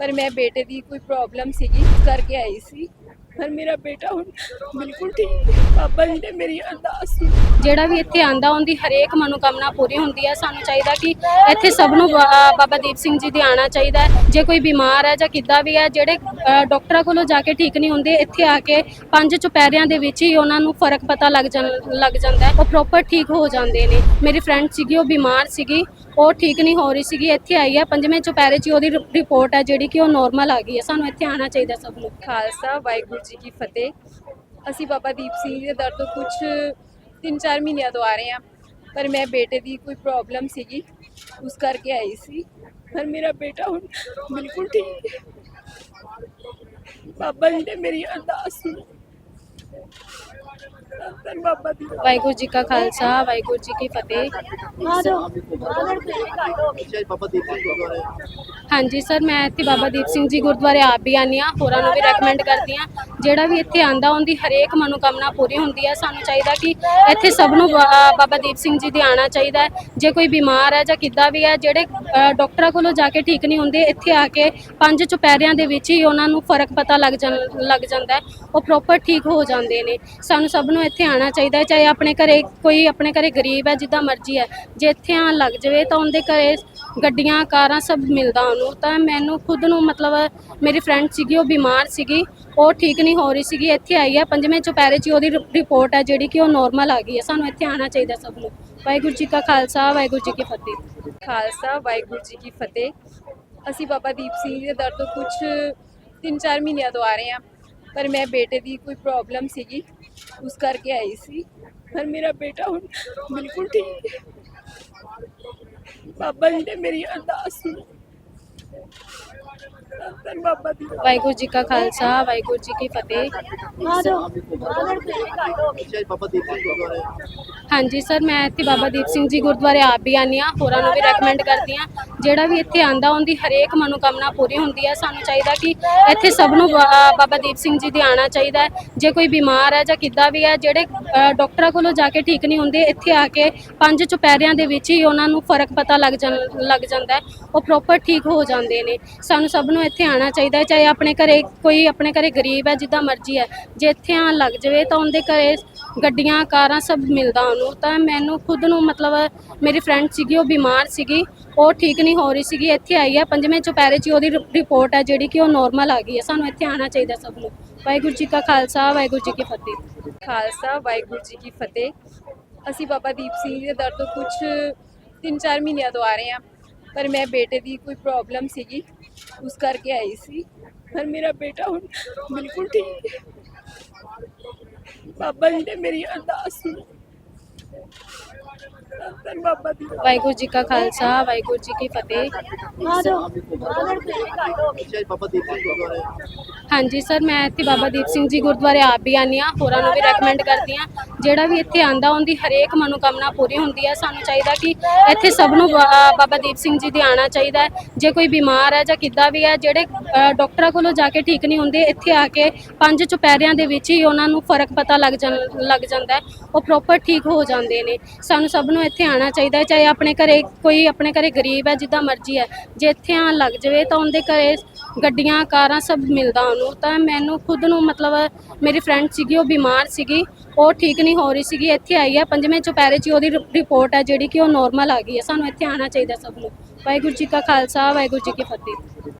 ਪਰ ਮੈਂ ਬੇਟੇ ਦੀ ਕੋਈ ਪ੍ਰੋਬਲਮ ਸੀਗੀ, ਕਰਕੇ ਆਈ ਸੀ। ਪਰ ਮੇਰਾ ਬੇਟਾ ਹੁਣ ਬਿਲਕੁਲ ਠੀਕ ਹੈ। ਪਾਪਾ ਜੀ ਨੇ ਮੇਰੀ ਅਰਦਾਸ ਸੁਣੀ। ਜਿਹੜਾ ਵੀ ਇੱਥੇ ਆਂਦਾ ਉਹਦੀ ਹਰੇਕ ਮਨੋਕਾਮਨਾ ਪੂਰੀ ਹੁੰਦੀ ਹੈ ਸਾਨੂੰ ਚਾਹੀਦਾ ਕਿ ਇੱਥੇ ਸਭ ਨੂੰ ਬਾ- ਬਾਬਾ ਦੀਪ ਸਿੰਘ ਜੀ ਦੇ ਆਣਾ ਚਾਹੀਦਾ ਹੈ। ਜੇ ਕੋਈ ਬਿਮਾਰ ਹੈ ਜਾਂ ਕਿੱਦਾਂ ਵੀ ਹੈ, ਜਿਹੜੇ, ਅਹ, ਡਾਕਟਰਾਂ ਕੋਲੋਂ ਜਾ ਕੇ ਠੀਕ ਨਹੀਂ ਹੁੰਦੇ, ਇੱਥੇ ਆ ਕੇ ਪੰਜ ਚੁਪਹਿਰਿਆਂ ਦੇ ਵਿੱਚ ਹੀ ਉਹਨਾਂ ਨੂੰ ਫ਼ਰਕ ਪਤਾ ਲੱਗ ਜਾਂ ਲੱਗ ਜਾਂਦਾ ਹੈ। ਉਹ ਪ੍ਰੋਪਰ ਠੀਕ ਹੋ ਜਾਂਦੇ ਨੇ। ਮੇਰੀ ਫਰੈਂਡ ਸੀਗੀ, ਉਹ ਬਿਮਾਰ ਸੀਗੀ। ਉਹ ਠੀਕ ਨਹੀਂ ਹੋ ਰਹੀ ਸੀਗੀ, ਇੱਥੇ ਆਈ ਹੈ ਪੰਜਵੇਂ ਚੁਪਹਿਰੇ 'ਚ ਹੀ ਉਹਦੀ ਰਿਪੋਰਟ ਹੈ ਜਿਹੜੀ ਕਿ ਉਹ ਨੋਰਮਲ ਆ ਗਈ ਹੈ ਸਾਨੂੰ ਇੱਥੇ ਆਣਾ ਚਾਹੀਦਾ ਸਭ ਨੂੰ। ਖਾਲਸਾ, ਵਾਹਿਗੁਰੂ ਜੀ ਕੀ ਫਤਿਹ। ਅਸੀਂ ਬਾਬਾ ਦੀਪ ਸਿੰਘ ਜੀ ਦੇ ਦਰ ਤੋਂ ਕੁਝ 3-4 ਮਹੀਨਿਆਂ ਤੋਂ ਆ ਰਹੇ ਹਾਂ, ਪਰ ਮੈਂ ਬੇਟੇ ਦੀ ਕੋਈ ਪ੍ਰੋਬਲਮ ਸੀਗੀ, ਉਸ ਕਰਕੇ ਆਈ ਸੀ। ਪਰ ਮੇਰਾ ਬੇਟਾ ਹੁਣ ਬਿਲਕੁਲ ਠੀਕ ਹੈ। ਬਾਬਾ ਜੀ ਨੇ ਮੇਰੀ ਅਰਦਾਸ ਸੁਣੀ। ਵਾਹਿਗੁਰੂ ਜੀ ਕਾ ਖਾਲਸਾ, ਵਾਹਿਗੁਰੂ ਜੀ ਕੀ ਫਤਿਹ। ਹਾਂਜੀ ਸਰ, ਮੈਂ ਇੱਥੇ ਬਾਬਾ ਦੀਪ ਸਿੰਘ ਜੀ ਗੁਰਦੁਆਰੇ ਆਪ ਵੀ ਆਉਂਦੀ ਹਾਂ, ਹੋਰਾਂ ਨੂੰ ਵੀ ਰეკਮੈਂਡ ਕਰਦੀ ਹਾਂ। ਜਿਹੜਾ ਵੀ ਇੱਥੇ ਆਂਦਾ ਉਹਦੀ ਹਰੇਕ ਮਨੋਕਾਮਨਾ ਪੂਰੀ ਹੁੰਦੀ ਹੈ। ਸਾਨੂੰ ਚਾਹੀਦਾ ਕਿ ਇੱਥੇ ਸਭ ਨੂੰ ਬਾਬਾ ਦੀਪ ਸਿੰਘ ਜੀ ਦੇ ਆਣਾ ਚਾਹੀਦਾ ਹੈ। ਜੇ ਕੋਈ ਬਿਮਾਰ ਹੈ ਜਾਂ ਕਿੱਦਾਂ ਵੀ ਹੈ, ਜਿਹੜੇ ਡਾਕਟਰਾਂ ਕੋਲੋਂ ਜਾ ਕੇ ਠੀਕ ਨਹੀਂ ਹੁੰਦੇ, ਇੱਥੇ ਆ ਕੇ ਪੰਜ ਚੁਪਹਿਰਿਆਂ ਦੇ ਵਿੱਚ ਹੀ ਉਹਨਾਂ ਨੂੰ ਫ਼ਰਕ ਪਤਾ ਲੱਗ ਜਾਂ ਲੱਗ ਜਾਂਦਾ ਉਹ ਪ੍ਰੋਪਰ ਠੀਕ ਹੋ ਜਾਂਦੇ ਨੇ। ਸਾਨੂੰ ਸਭ ਨੂੰ ਇੱਥੇ ਆਣਾ ਚਾਹੀਦਾ ਹੈ, ਚਾਹੇ ਆਪਣੇ ਘਰੇ ਕੋਈ ਆਪਣੇ ਘਰੇ ਗਰੀਬ ਹੈ, ਜਿੱਦਾਂ ਮਰਜ਼ੀ ਹੈ। ਜੇ ਇੱਥੇ ਆਣ ਲੱਗ ਜਾਵੇ ਤਾਂ ਉਹਦੇ ਘਰੇ ਗੱਡੀਆਂ, ਕਾਰਾਂ ਸਭ ਮਿਲਦਾ ਉਹਨੂੰ। ਤਾਂ ਮੈਨੂੰ ਖੁਦ ਨੂੰ ਮਤਲਬ ਮੇਰੀ ਫਰੈਂਡ ਸੀਗੀ, ਉਹ ਬਿਮਾਰ ਸੀਗੀ। ਉਹ ਠੀਕ ਨਹੀਂ ਹੋ ਰਹੀ ਸੀਗੀ। ਇੱਥੇ ਆਈ ਹੈ, ਪੰਜਵੇਂ ਚੁਪਹਿਰੇ 'ਚ ਹੀ ਉਹਦੀ ਰਿਪੋਰਟ ਹੈ, ਜਿਹੜੀ ਕਿ ਉਹ ਨੋਰਮਲ ਆ ਗਈ ਹੈ। ਸਾਨੂੰ ਇੱਥੇ ਆਣਾ ਚਾਹੀਦਾ ਸਭ ਨੂੰ। ਵਾਹਿਗੁਰੂ ਜੀ ਕਾ ਖਾਲਸਾ, ਵਾਹਿਗੁਰੂ ਜੀ ਕੀ ਫਤਿਹ। ਖਾਲਸਾ, ਵਾਹਿਗੁਰੂ ਜੀ ਕੀ ਫਤਿਹ। ਅਸੀਂ ਬਾਬਾ ਦੀਪ ਸਿੰਘ ਜੀ ਦੇ ਦਰ ਤੋਂ ਕੁਝ 3-4 ਮਹੀਨਿਆਂ ਤੋਂ ਆ ਰਹੇ ਹਾਂ। ਪਰ ਮੈਂ ਬੇਟੇ ਦੀ ਕੋਈ ਪ੍ਰੋਬਲਮ ਸੀਗੀ ਉਸ ਕਰਕੇ ਆਈ ਸੀ। ਪਰ ਮੇਰਾ ਬੇਟਾ ਹੁਣ ਬਿਲਕੁਲ ਠੀਕ ਹੈ। ਬਾਬਾ ਜੀ ਨੇ ਮੇਰੀ ਅਰਦਾਸ ਸੁਣੀ। ਧੰਨ ਬਾਬਾ ਦੀ ਵਾਹਿਗੁਰੂ ਜੀ ਕਾ ਖਾਲਸਾ ਵਾਹਿਗੁਰੂ ਜੀ ਕੀ ਫਤਿਹ। ਅੱਛਾ ਜੀ ਬਾਬਾ ਦੀਪ ਸਿੰਘ ਗੁਰਦੁਆਰੇ। ਹਾਂਜੀ ਸਰ ਮੈਂ ਇੱਥੇ ਬਾਬਾ ਦੀਪ ਸਿੰਘ ਜੀ ਗੁਰਦੁਆਰੇ ਆਪ ਵੀ ਆਉਂਦੀ ਹਾਂ। ਹੋਰਾਂ ਨੂੰ ਵੀ ਰეკਮੈਂਡ ਕਰਦੀ ਹਾਂ। ਜਿਹੜਾ ਵੀ ਇੱਥੇ ਆਂਦਾ ਉਹਦੀ ਹਰੇਕ ਮਨੋਕਾਮਨਾ ਪੂਰੀ ਹੁੰਦੀ ਹੈ ਸਾਨੂੰ ਚਾਹੀਦਾ ਕਿ ਇੱਥੇ ਸਭ ਨੂੰ ਬਾਬਾ ਦੀਪ ਸਿੰਘ ਜੀ ਦੇ ਆਣਾ ਚਾਹੀਦਾ ਹੈ। ਜੇ ਕੋਈ ਬਿਮਾਰ ਹੈ ਜਾਂ ਕਿੱਦਾਂ ਵੀ ਹੈ, ਜਿਹੜੇ, ਅਹ, ਡਾਕਟਰਾਂ ਕੋਲੋਂ ਜਾ ਕੇ ਠੀਕ ਨਹੀਂ ਹੁੰਦੇ, ਇੱਥੇ ਆ ਕੇ ਪੰਜ ਚੁਪਹਿਰਿਆਂ ਦੇ ਵਿੱਚ ਹੀ ਉਹਨਾਂ ਨੂੰ ਫ਼ਰਕ ਪਤਾ ਲੱਗ ਜਾਂ, ਲੱਗ ਜਾਂਦਾ ਉਹ ਪ੍ਰੋਪਰ ਠੀਕ ਹੋ ਜਾਂਦੇ ਨੇ। ਸਾਨੂੰ ਸਭ ਨੂੰ ਇੱਥੇ ਆਣਾ ਚਾਹੀਦਾ ਚਾਹੇ ਆਪਣੇ ਘਰੇ ਕੋਈ ਆਪਣੇ ਘਰੇ ਗਰੀਬ ਹੈ, ਜਿੱਦਾਂ ਮਰਜ਼ੀ ਹੈ। ਜੇ ਇੱਥੇ ਆਣ ਲੱਗ ਜਾਵੇ ਤਾਂ ਉਹਦੇ ਘਰੇ ਗੱਡੀਆਂ, ਕਾਰਾਂ ਸਭ ਮਿਲਦਾ ਉਹਨੂੰ। ਤਾਂ ਮੈਨੂੰ ਖੁਦ ਨੂੰ ਮਤਲਬ, ਮੇਰੀ ਫਰੈਂਡ ਸੀਗੀ, ਉਹ ਬਿਮਾਰ ਸੀਗੀ। ਉਹ ਠੀਕ ਨਹੀਂ ਹੋ ਰਹੀ ਸੀਗੀ, ਇੱਥੇ ਆਈ ਹੈ ਪੰਜਵੇਂ ਚੁਪਹਿਰੇ 'ਚ ਉਹਦੀ ਰਿਪੋਰਟ ਹੈ ਜਿਹੜੀ ਕਿ ਉਹ ਨੋਰਮਲ ਆ ਗਈ ਹੈ ਸਾਨੂੰ ਇੱਥੇ ਆਣਾ ਚਾਹੀਦਾ ਸਭ ਨੂੰ। ਵਾਹਿਗੁਰੂ ਜੀ ਕਾ ਖਾਲਸਾ, ਵਾਹਿਗੁਰੂ ਜੀ ਕੀ ਫਤਿਹ। ਖਾਲਸਾ, ਵਾਹਿਗੁਰੂ ਜੀ ਕੀ ਫਤਿਹ। ਅਸੀਂ ਬਾਬਾ ਦੀਪ ਸਿੰਘ ਜੀ ਦੇ ਦਰ ਤੋਂ ਕੁਝ 3-4 ਮਹੀਨਿਆਂ ਤੋਂ ਆ ਰਹੇ ਹਾਂ। ਪਰ ਮੈਂ ਬੇਟੇ ਦੀ ਕੋਈ ਪ੍ਰੋਬਲਮ ਸੀਗੀ, ਉਸ ਕਰਕੇ ਆਈ ਸੀ। ਪਰ ਮੇਰਾ ਬੇਟਾ ਹੁਣ ਬਿਲਕੁਲ ਠੀਕ ਹੈ। ਬਾਬਾ ਜੀ ਨੇ ਮੇਰੀ ਅਰਦਾਸ ਸੁਣੀ ਵਾਹਿਗੁਰੂ ਜੀ ਕਾ ਖਾਲਸਾ ਵਾਹਿਗੁਰੂ ਜੀ ਕੀ ਫਤਿਹ। ਹਾਂਜੀ ਸਰ ਮੈਂ ਇੱਥੇ ਬਾਬਾ ਦੀਪ ਸਿੰਘ ਜੀ ਗੁਰਦੁਆਰੇ ਆਪ ਵੀ ਆਉਂਦੀ ਹਾਂ ਹੋਰਾਂ ਨੂੰ ਵੀ ਰეკਮੈਂਡ ਕਰਦੀ ਹਾਂ। ਜਿਹੜਾ ਵੀ ਇੱਥੇ ਆਂਦਾ ਉਹਦੀ ਹਰੇਕ ਮਨੋਕਾਮਨਾ ਪੂਰੀ ਹੁੰਦੀ ਹੈ ਸਾਨੂੰ ਚਾਹੀਦਾ ਕਿ ਇੱਥੇ ਸਭ ਨੂੰ ਬਾਬਾ ਦੀਪ ਸਿੰਘ ਜੀ ਦੇ ਆਣਾ ਚਾਹੀਦਾ ਹੈ। ਜੇ ਕੋਈ ਬਿਮਾਰ ਹੈ ਜਾਂ ਕਿੱਦਾਂ ਵੀ ਹੈ, ਜਿਹੜੇ, ਅਹ, ਡਾਕਟਰਾਂ ਕੋਲੋਂ ਜਾ ਕੇ ਠੀਕ ਨਹੀਂ ਹੁੰਦੇ, ਇੱਥੇ ਆ ਕੇ ਪੰਜ ਚੁਪਹਿਰਿਆਂ ਦੇ ਵਿੱਚ ਹੀ ਉਹਨਾਂ ਨੂੰ ਫ਼ਰਕ ਪਤਾ ਲੱਗ ਜਾਂ, ਲੱਗ ਜਾਂਦਾ ਉਹ ਪ੍ਰੋਪਰ ਠੀਕ ਹੋ ਜਾਂਦੇ ਨੇ। ਸਾਨੂੰ ਸਭ ਨੂੰ ਇੱਥੇ ਆਣਾ ਚਾਹੀਦਾ ਚਾਹੇ ਆਪਣੇ ਘਰੇ ਕੋਈ ਆਪਣੇ ਘਰੇ ਗਰੀਬ ਹੈ, ਜਿੱਦਾਂ ਮਰਜ਼ੀ ਹੈ। ਜੇ ਇੱਥੇ ਆਣ ਲੱਗ ਜਾਵੇ ਤਾਂ ਉਹਦੇ ਘਰੇ ਗੱਡੀਆਂ, ਕਾਰਾਂ ਸਭ ਮਿਲਦਾ ਉਹਨੂੰ। ਤਾਂ ਮੈਨੂੰ ਖੁਦ ਨੂੰ ਮਤਲਬ, ਮੇਰੀ ਫਰੈਂਡ ਸੀਗੀ, ਉਹ ਬਿਮਾਰ ਸੀਗੀ। ਉਹ ਠੀਕ ਨਹੀਂ ਹੋ ਰਹੀ ਸੀਗੀ, ਇੱਥੇ ਆਈ ਹੈ ਪੰਜਵੇਂ ਚੁਪਹਿਰੇ 'ਚ ਹੀ ਉਹਦੀ ਰਿਪੋਰਟ ਹੈ ਜਿਹੜੀ ਕਿ ਉਹ ਨੋਰਮਲ ਆ ਗਈ ਹੈ ਸਾਨੂੰ ਇੱਥੇ ਆਉਣਾ ਚਾਹੀਦਾ ਸਭ ਨੂੰ। ਵਾਹਿਗੁਰੂ ਜੀ ਕਾ ਖਾਲਸਾ, ਵਾਹਿਗੁਰੂ ਜੀ ਕੀ ਫਤਿਹ।